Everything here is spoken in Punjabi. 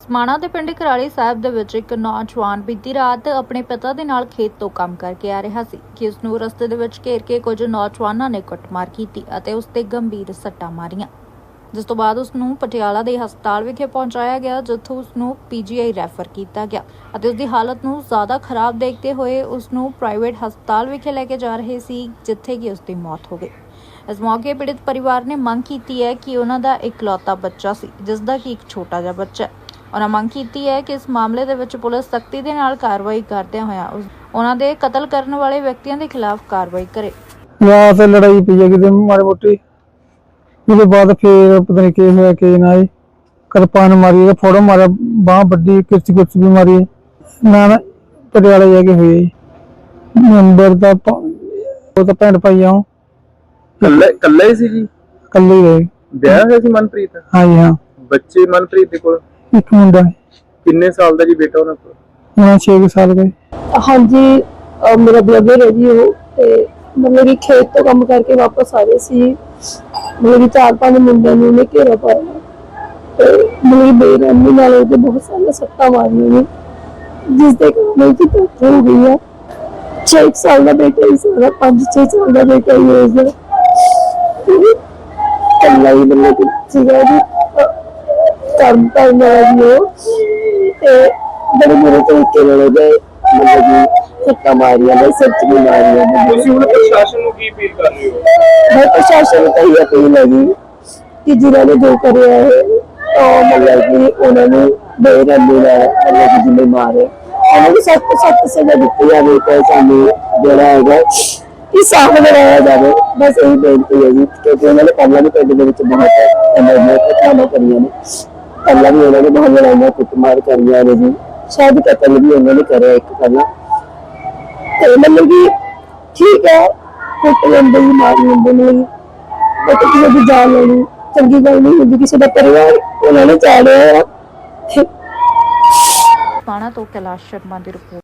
ਸਮਾਣਾ ਦੇ ਪਿੰਡ ਕਰਾਲੀ ਸਾਹਿਬ ਦੇ ਵਿੱਚ ਇੱਕ ਨੌਜਵਾਨ ਬੀਤੀ ਰਾਤ ਆਪਣੇ ਪਿਤਾ ਦੇ ਨਾਲ ਖੇਤ ਤੋਂ ਕੰਮ ਕਰਕੇ ਆ ਰਿਹਾ ਸੀ ਕਿ ਉਸ ਨੂੰ ਰਸਤੇ ਦੇ ਵਿੱਚ ਘੇਰ ਕੇ ਕੁਝ ਨੌਜਵਾਨਾਂ ਨੇ ਕੁੱਟਮਾਰ ਕੀਤੀ ਅਤੇ ਉਸ ਤੇ ਗੰਭੀਰ ਸੱਟਾਂ ਮਾਰੀਆਂ। ਜਿਸ ਤੋਂ ਬਾਅਦ ਉਸ ਨੂੰ ਪਟਿਆਲਾ ਦੇ ਹਸਪਤਾਲ ਵਿਖੇ ਪਹੁੰਚਾਇਆ ਗਿਆ, ਜਿੱਥੋਂ ਉਸ ਨੂੰ ਪੀਜੀਆਈ ਰੈਫਰ ਕੀਤਾ ਗਿਆ ਅਤੇ ਉਸ ਦੀ ਹਾਲਤ ਨੂੰ ਜ਼ਿਆਦਾ ਖਰਾਬ ਦੇਖਦੇ ਹੋਏ ਉਸ ਨੂੰ ਪ੍ਰਾਈਵੇਟ ਹਸਪਤਾਲ ਵਿਖੇ ਲੈ ਕੇ ਜਾ ਰਹੇ ਸੀ, ਜਿੱਥੇ ਕਿ ਉਸ ਦੀ ਮੌਤ ਹੋ ਗਈ। ਇਸ ਮੌਕੇ ਪੀੜਿਤ ਪਰਿਵਾਰ ਨੇ ਮੰਗ ਕੀਤੀ ਹੈ ਕਿ ਉਹਨਾਂ ਦਾ ਇਕਲੌਤਾ ਬੱਚਾ ਸੀ, ਜਿਸ ਦਾ ਕਿ ਇੱਕ ਛੋਟਾ ਜਿਹਾ ਬੱਚਾ ਉਹਨਾਂ ਮੰਗ ਕੀਤੀ ਹੈ ਕਿ ਇਸ ਮਾਮਲੇ ਦੇ ਵਿੱਚ ਪੁਲਿਸ ਸਖਤੀ ਦੇ ਨਾਲ ਕਾਰਵਾਈ ਕਰਦਿਆਂ ਹੋਇਆਂ ਉਹਨਾਂ ਦੇ ਕਤਲ ਕਰਨ ਵਾਲੇ ਵਿਅਕਤੀਆਂ ਦੇ ਖਿਲਾਫ ਕਾਰਵਾਈ ਕਰੇ। ਵਿਆਹ ਤੇ ਲੜਾਈ ਪਈ ਹੈ ਕਿਤੇ ਮਾੜੀ ਮੋਟੀ। ਉਹਦੇ ਬਾਅਦ ਫੇਰ ਪਤਾ ਨਹੀਂ ਕੀ ਹੋਇਆ ਕਿ ਨਾ ਕਿਰਪਾਨ ਮਾਰੀ ਤੇ ਫੋੜੋ ਮਾਰਿਆ ਬਾਹ ਵੱਡੀ ਕਿਰਚ ਕਿਰਚ ਵੀ ਮਾਰੀ। ਨਾ ਨਾ ਪਟਿਆਲੇ ਜਾ ਕੇ ਹੋਈ ਨੰਬਰ ਦਾ ਪ- ਉਹ ਤਾਂ ਭੈਣ ਭਾਈ ਆ ਕੱਲੇ ਕੱਲੇ ਸੀ ਜੀ? ਕੱਲੇ ਹੀ ਰਹੇ। ਵਿਆਹ ਹੋਇਆ ਸੀ ਮਨਪ੍ਰੀਤ? ਹਾਂਜੀ ਹਾਂ। ਬੱਚੇ ਮਨਪ੍ਰੀਤ ਦੇ ਕੋਲ? ਇੱਕ ਮੁੰਡਾ ਹੈ। ਕਿੰਨੇ ਸਾਲ ਦਾ ਜੀ ਬੇਟਾ ਉਹਨਾਂ ਕੋਲ? ਹੁਣ 6 ਸਾਲ ਗਏ ਹਾਂਜੀ ਅਹ ਮੇਰਾ ਬ੍ਰਦਰ ਹੈ ਜੀ ਉਹ ਤੇ ਮਤਲਬ ਕਿ ਖੇਤ ਤੋਂ ਕੰਮ ਕਰਕੇ ਵਾਪਸ ਆ ਰਹੇ ਸੀ। ਮਤਲਬ ਕਿ ਚਾਰ ਪੰਜ ਮੁੰਡਿਆਂ ਨੂੰ ਉਹਨੇ ਘੇਰਾ ਪਾਇਆ। ਤੇ ਮਤਲਬ ਕਿ ਬੇਰਹਿਮੀ ਨਾਲ ਉਹਦੇ ਬਹੁਤ ਸਾਰੀਆਂ ਸੱਟਾਂ ਮਾਰੀਆਂ ਨੇ। ਜਿਸ ਦੇ ਕਾਰਨ ਉਹਦੀ ਡੈਥ ਹੋ ਗਈ ਹੈ 6 ਸਾਲ ਦਾ ਬੇਟਾ ਹੀ ਸਾਰਾ 5-6 ਸਾਲ ਦਾ ਬੇਟਾ ਹੀ ਹੈ ਉਸਦਾ। ਤੇ ਕੱਲਾ ਹੀ ਮਤਲਬ ਕਿ ਸੀਗਾ ਜੀ। ਅਹ ਕੰਮ ਕਰਨ ਵਾਲਾ ਜੀ ਉਹ। ਤੇ ਬੜੇ ਬੁਰੇ ਤਰੀਕੇ ਨਾਲ ਉਹਦੇ ਮਤਲਬ ਕਿ ਸੱਟਾਂ ਮਾਰੀਆਂ ਨੇ ਸਿਰ 'ਚ ਵੀ ਮਾਰੀਆਂ ਨੇ। ਤੁਸੀਂ ਹੁਣ ਪ੍ਰਸ਼ਾਸਨ ਨੂੰ ਕੀ ਅਪੀਲ ਕਰ ਰਹੇ ਹੋ? ਮੈਂ ਪ੍ਰਸ਼ਾਸਨ ਨੂੰ ਕਹੀ ਅਪੀਲ ਹੈ ਜੀ ਕਿ ਜਿਨ੍ਹਾਂ ਨੇ ਜੋ ਕਰਿਆ ਹੈ ਤਾਂ ਮਤਲਬ ਕਿ ਉਹਨਾਂ ਨੂੰ ਬੇਰਹਿਮੀ ਨਾਲ ਮਤਲਬ ਕਿ ਜਿੰਨੇ ਮਾਰੇ ਉਹਨਾਂ ਨੂੰ ਸਖਤ ਸਖਤ ਸਜ਼ਾ ਦਿੱਤੀ ਜਾਵੇ। ਤੇ ਸਾਨੂੰ ਜਿਹੜਾ ਹੈਗਾ ਕਿ ਸਾਫ਼ ਬਣਾਇਆ ਜਾਵੇ। ਬਸ ਇਹੀ ਬੇਨਤੀ ਹੈ ਜੀ ਕਿਉਂਕਿ ਉਹਨਾਂ ਨੇ ਪਹਿਲਾਂ ਵੀ ਪਿੰਡ ਦੇ ਵਿੱਚ ਬਹੁਤ ਘਟਨਾਵਾਂ ਕਰੀਆਂ ਨੇ। ਪਹਿਲਾਂ ਵੀ ਉਹਨਾਂ ਨੇ ਬਹੁਤ ਲੜਾਈਆਂ ਕੁੱਟਮਾਰ ਕਰੀਆਂ ਨੇ ਜੀ। ਸ਼ਾਇਦ ਕਤਲ ਵੀ ਉਹਨਾਂ ਨੇ ਕਰਿਆ ਇੱਕ ਪਹਿਲਾਂ। ਤੇ ਮਤਲਬ ਕਿ ਠੀਕ ਹੈ, ਕੁੱਟ ਲੈਂਦੇ ਹੀ ਮਾਰ ਲੈਂਦੇ ਨੇ ਬਟ ਕਿਸੇ ਦੀ ਜਾਨ ਲੈਣੀ ਚੰਗੀ ਗੱਲ ਨਹੀਂ ਹੁੰਦੀ ਕਿਸੇ ਦਾ ਪਰਿਵਾਰ, ਉਹਨਾਂ ਨੇ ਚਾਹ ਲਿਆ ਸਮਾਣਾ ਤੋਂ ਕੈਲਾਸ਼ ਸ਼ਰਮਾ ਦੀ ਰਿਪੋਰਟ